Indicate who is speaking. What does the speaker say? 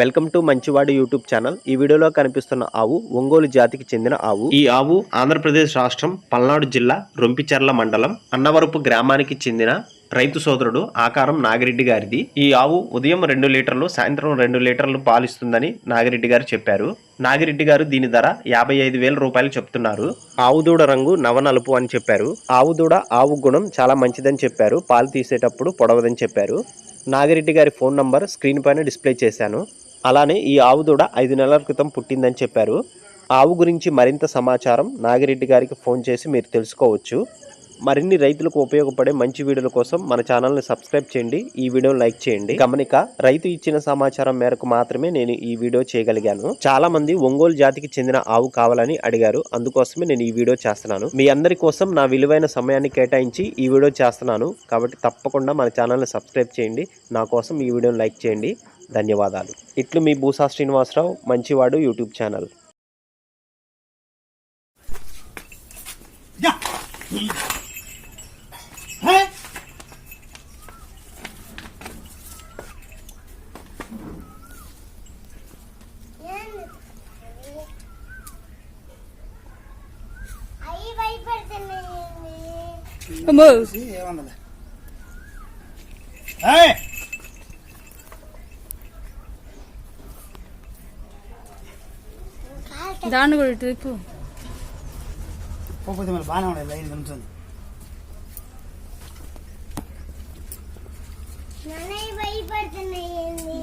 Speaker 1: Welcome to మంచివాడు YouTube channel. ఈ వీడియోలో కనిపిస్తున్న ఆవు ఒంగోలు జాతికి చెందిన ఆవు. ఈ ఆవు ఆంధ్రప్రదేశ్ రాష్ట్రం పల్నాడు జిల్లా రొంపిచెర్ల మండలం అన్నవరపు గ్రామానికి చెందిన రైతు సోదరుడు ఆకారం నాగిరెడ్డి గారిది. ఈ ఆవు ఉదయం రెండు లీటర్లు సాయంత్రం రెండు లీటర్లు పాలిస్తుందని నాగిరెడ్డి గారు చెప్పారు. నాగిరెడ్డి గారు దీని ధర యాభై ఐదు వేల రూపాయలు చెప్తున్నారు. ఆవు దూడ రంగు నవనలుపు అని చెప్పారు. ఆవు దూడ ఆవు గుణం చాలా మంచిదని చెప్పారు. పాలు తీసేటప్పుడు పొడవదని చెప్పారు. నాగిరెడ్డి గారి ఫోన్ నంబర్ స్క్రీన్ పైన డిస్ప్లే చేశాను. అలానే ఈ ఆవు దూడ ఐదు నెలల క్రితం పుట్టిందని చెప్పారు. ఆవు గురించి మరింత సమాచారం నాగిరెడ్డి గారికి ఫోన్ చేసి మీరు తెలుసుకోవచ్చు. మరిన్ని రైతులకు ఉపయోగపడే మంచి వీడియోల కోసం మన ఛానల్ని సబ్స్క్రైబ్ చేయండి. ఈ వీడియోని లైక్ చేయండి. గమనిక రైతు ఇచ్చిన సమాచారం మేరకు మాత్రమే నేను ఈ వీడియో చేయగలిగాను. చాలా మంది ఒంగోలు జాతికి చెందిన ఆవు కావాలని అడిగారు. అందుకోసమే నేను ఈ వీడియో చేస్తున్నాను. మీ అందరి కోసం నా విలువైన సమయాన్ని కేటాయించి ఈ వీడియో చేస్తున్నాను. కాబట్టి తప్పకుండా మన ఛానల్ని సబ్స్క్రైబ్ చేయండి. నా కోసం ఈ వీడియోని లైక్ చేయండి. ధన్యవాదాలు. ఇట్లు మీ భూసా శ్రీనివాసరావు మంచివాడు యూట్యూబ్ ఛానల్.
Speaker 2: ఏమన్నది
Speaker 3: దాన్ని కూడా ఇటు తిప్పు.
Speaker 2: పోతే మరి బాగానే ఉండదు లైన్ ఉంటుంది
Speaker 4: మనయ్య భయపడుతున్నాయండి.